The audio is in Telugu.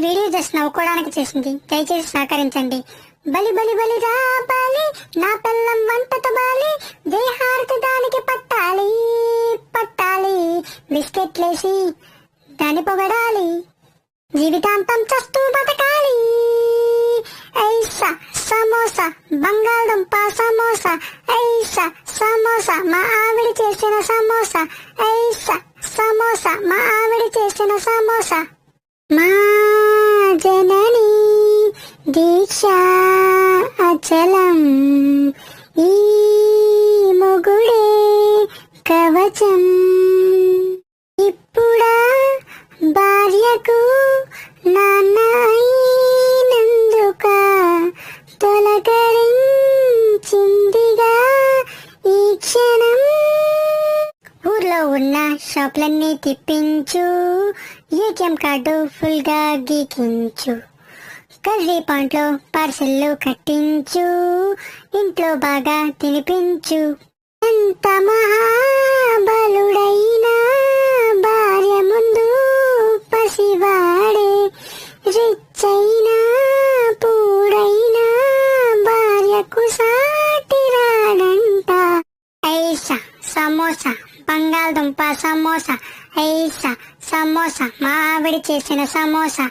వీడియో జస్ట్ నవ్వుకోవడానికి చేసింది. దయచేసి సహకరించండి. బలి బలి బలి రా బాలి. నా పిల్లం వంటతో బాలి. దేహార్తి దానికి పట్టాలి పట్టాలి. బిస్కెట్లేసి దాన్ని పొగడాలి. జీవితాంతం చస్తూ బతకాలి. ఐసా సమోసా బంగాళదుంప సమోసా. ఐసా సమోసా మా ఆవిడ చేసిన సమోసా. ఐసా సమోసా మా ఆవిడ చేసిన సమోసా. మా ఆశా అచలం. ఈ మొగుడే కవచం. ఇప్పుడా భార్యకు నాన్న తొలకరించిందిగా ఈ క్షణం. ఊర్లో ఉన్న షాపులన్నీ తిప్పించు ఏటీఎం కార్డు ఫుల్గా గీకించు. కర్రీ పాంట్లో పార్సెల్లో కట్టించు. ఇంట్లో బాగా తినిపించు. ఎంత మహాబలుడైనా భార్య ముందు పసివాడే రిచ్ అయినా పూడైనా భార్యకు సాటి రాడంట. ఐసా సమోసా బంగాళదుంప సమోసా. ఐసా సమోసా మా ఆవిడ చేసిన samosa.